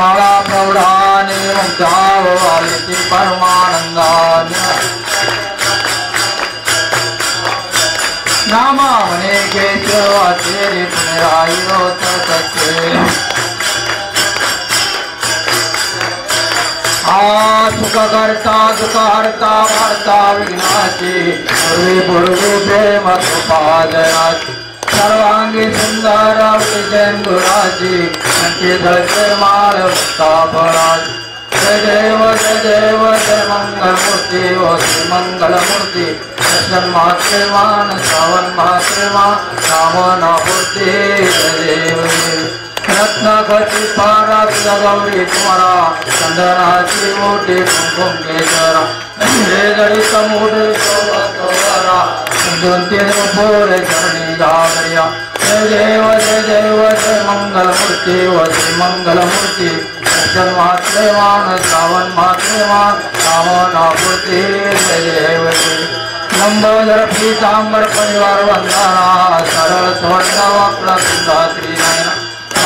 माला प्रौढानि मुक्तावलिति परमानन्दानि नामावने के तेरे पुनरायो दुखहर्ता वार्ता विघ्नाची पूर्वी पूर्वी प्रेम सर्वांगी सुंदर कंठी धरते माळ स्थापनाच जय देव जय देव, जय मंगल मूर्ती ओ श्री मंगल मूर्ती दर्शन मात्रे मान श्रावण मात्रे मान नाम जय देव। रत्नाकची पारात गौरी चंदनाची मोठी कुंकुम केशरा हे जडित मोठे शोभा ज्योतिर्मुपोर चरणी घाबरिया जय देव जय देव जय मंगलमूर्ती व जय मंगलमूर्ती दर्शन मात्रे सावन श्रावण मात्रे मान कामनापूर्ती जय देव जय लंबोदर पीतांबर परिवार वंदना सरळ स्वर्णवाक्र सुंदा त्रिनयना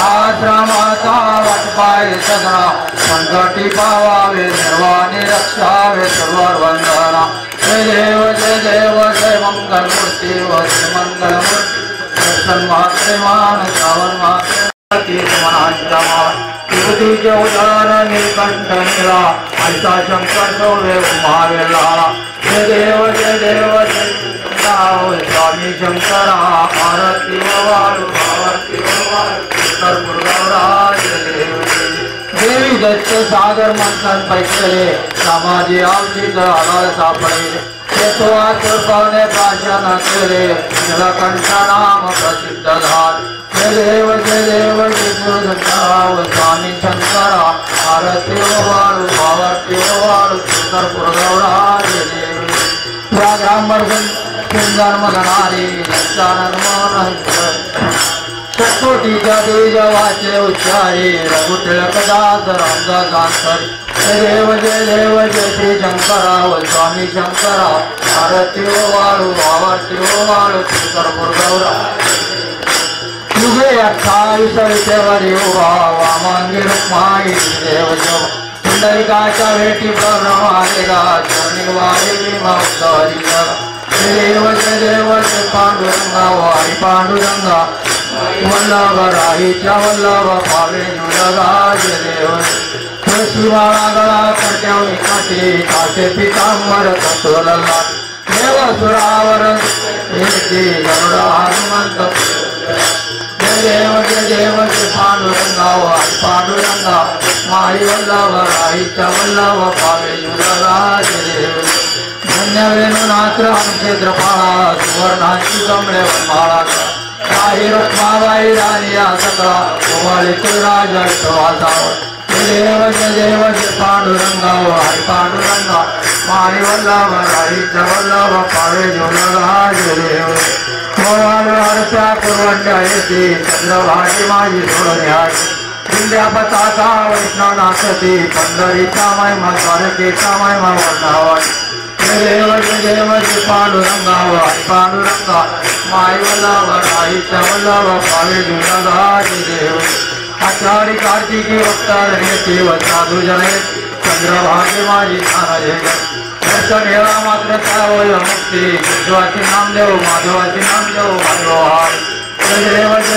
आश्रमाचा वाटपाय सगळा संकटी पावावे सर्वाने रक्षावे सर्व वंदना जय देव जय देव जय मंगल मूर्ती वय मंगल दर्शन मातृमान श्रावण मातृ स्तुतीचे उदार निळकंठ निळा आयता शंकर डोळे उभारला हे देव जय देव स्वामी शंकरा भारती वाळू भारती देवी दत्त सागर मंथन पैठले समाजी आमची जळाला सापडे तेतोआ कृपाने प्राशन केले नाम प्रसिद्ध धार देव देव विष्णुराव स्वामी शंकरा भारतीय वाळू भारतीय वाळू शंकरपूर गौराज देव. या ग्रामर सुंदर मोहन सत्कोटीच्या देवाचे उच्चारे रघुटिळक दास रामदा दासर देव जय देव जय श्री शंकरा व स्वामी शंकरा. भारतीय वाळू आरती वाळू शंकर गौरा युगे अठ्ठावीस विटेवरी उभा वामांगी रुक्माई देव जेव पुंडलिकाच्या भेटी प्रभ्रमालेला चरणी वारी मावसारी देव जय देव जय पांडुरंगा वारी पांडुरंगा. वल्लभ राहीच्या वल्लभ पावे जुलगा जय देव कटोलला देव सुरावर हनुमंत। देव, जय देव जय पांडुरंगा पांडुरंगा माई वल्लभ वल्लभ पावे जुलगा जय देव। धन्य वेणुनाथ माळा काही रुक्माबाई राणी सकळा कुमारी राजा विश्वासावर देव देव पांडुरंगा वारी पांडुरंगा मारी वल्लभ राईच्या वल्लभ पावे जोलगा जय देव मोराल हरत्या कुरवंड्या येते चंद्रभागी माझी सोडण्याची इंद्या पताका वैष्णवनाथती पंढरीचा महिमा द्वारकेचा महिमा वर्णावाची पांडुरंगा वारी पांडुरंगा माई वल्लभ राईच्या वल्लभ पावे जोलगा देव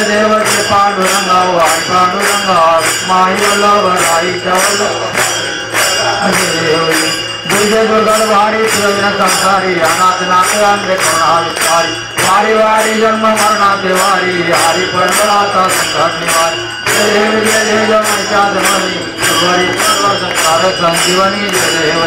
जय पांडुरंगा वाई पांडुरंगा माई वल्लभ राईच्या वल्लभ देव दुर्गे दुर्गल वारी सुरजन संसारी अनाथ नाथ अंधे करुणा विस्तारी वारी वारी जन्म मरणाचे वारी हरी परंपराचा संकट निवारी जय देव जय जय देव महिषाधमणी सुवरी सर्व संसार संजीवनी जय। देव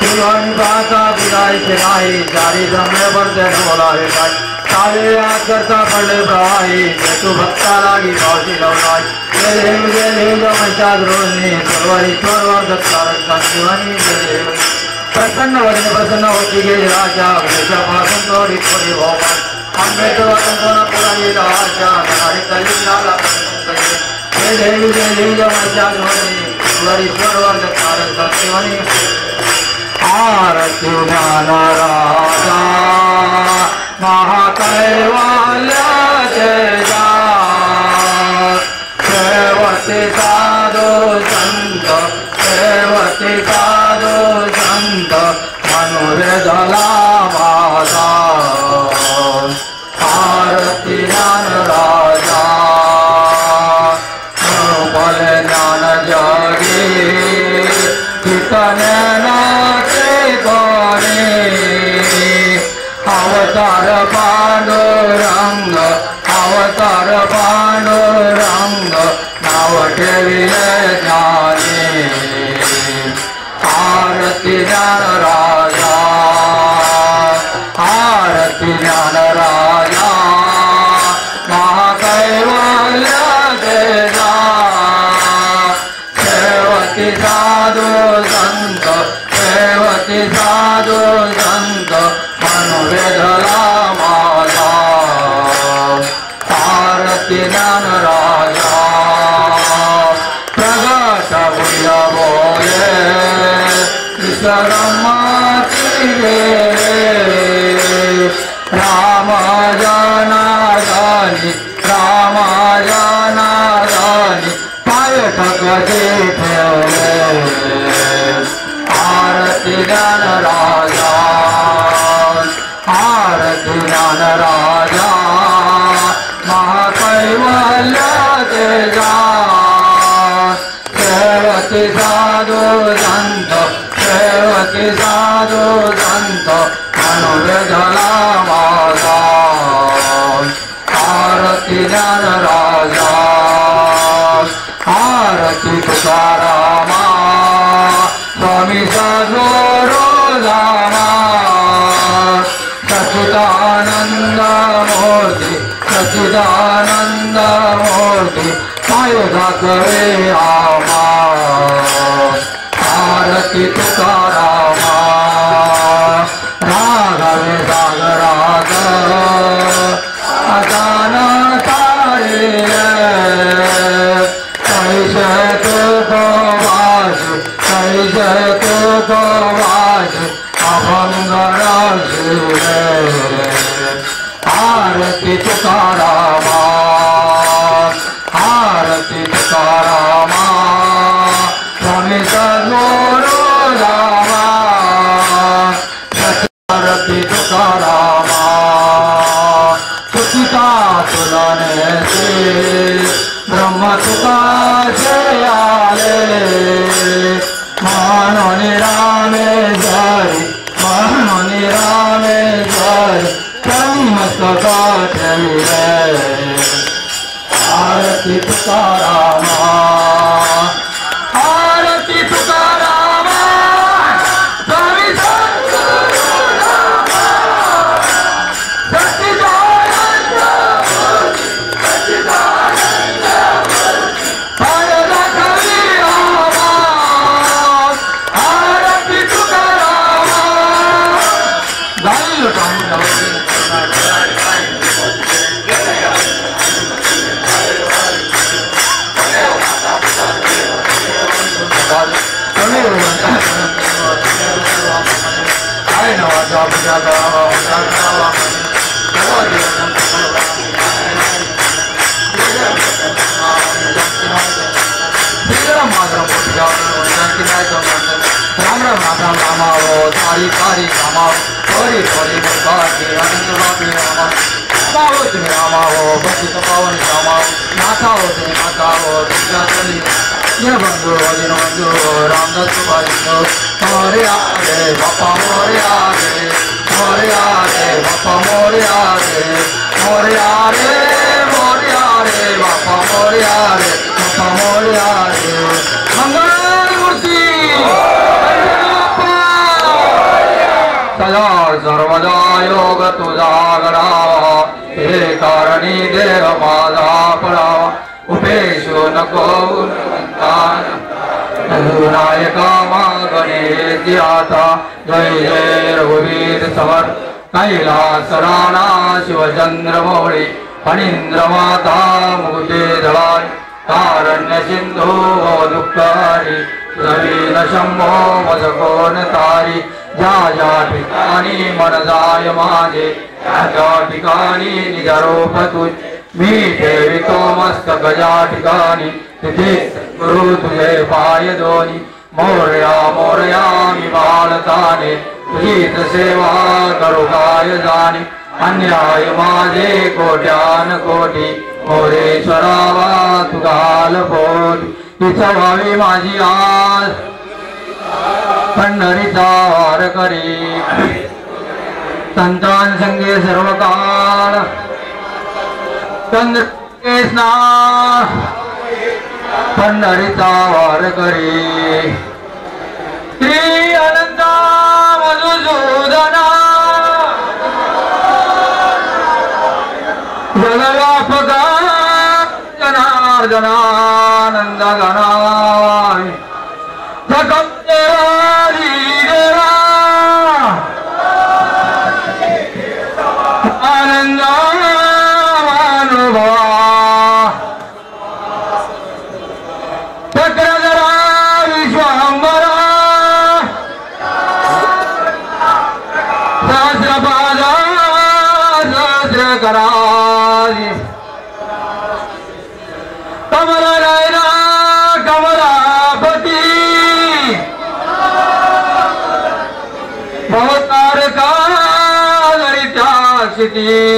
शिवानी विदाई बिरायचे नाही, जारी जमले बरते बोलावे काय काळे आकरता पडले प्रवाही तू भक्ता लागी पावशी लवलाय जय देव जय देव महिषाधरोणी सर्व ईश्वर वर्धकारक संजीवनी जय देव प्रसन्न वदन प्रसन्न होती गे राजा। पासून तोडी थोडी भोपाल आंबेडकर वाचन कोणा पुराणी राजा। आणि कलिंगाला जय देवी जय देवी माझ्या धोनी वरी सर्व कारक संजीवनी आरती ज्ञान राजा। महाकैवाल्या जय अवतार पांडुरंग अवतार पांडुरंग नाव ठेविले ज्ञानी आरती रामाजानादानि रामाजानादानि पाय ठकते आरती ज्ञान राजा आरती ज्ञान राजा महाकैवल्य जा। சாராமா சுவாமி சரோரோதானா சச்சுதானந்தமூர்த்தி சச்சுதானந்தமூர்த்தி சாயுதா கவே ஆமா. ஆரதி துகா सदा तुकारामा आरती रामावो तारी तारी रामावो थोड़ी थोड़ी मुर्गाजी अनंत बापी रामावो बाबो तुम्हें रामावो बचित पावन बाजिंदो मोरे आगे बापा मोरे आगे मोरे आगे बापा मोरे आगे बापा मोरे आगे बापा मोरे आगे योग तुजागरा हे कारणी देव माधापरा उपेशो न मादायका मा गणेश्याता जय जय रघुवीर समर् कैलासराणा शिवचन्द्रमौळि फणीन्द्रमाता मौलि हनीन्द्र माता मुखेधारि तारण्य सिन्धो दुःखानि नवीन शम्भो भजको ज्या ज्या ठिकाणी मन जाय माझे त्या त्या ठिकाणी निजरोप तुझ मी ठेवितो मस्तक ज्या ठिकाणी तिथे गुरु तुझे पाय दोनी. मोरया मोरया मी बाळताने तुझीच सेवा करू काय जाणे. अन्याय माझे कोट्यान कोटी मोरेश्वरावा तुगाल पोटी तिचा व्हावी माझी आस वार करी। संतान संगे सर्व काळ चंद्र स्नान। पंढरीचा वार करी। श्री अनंता मधुसूदना। जगव्यापका जनार्दनानंद गणाय। सकम masjid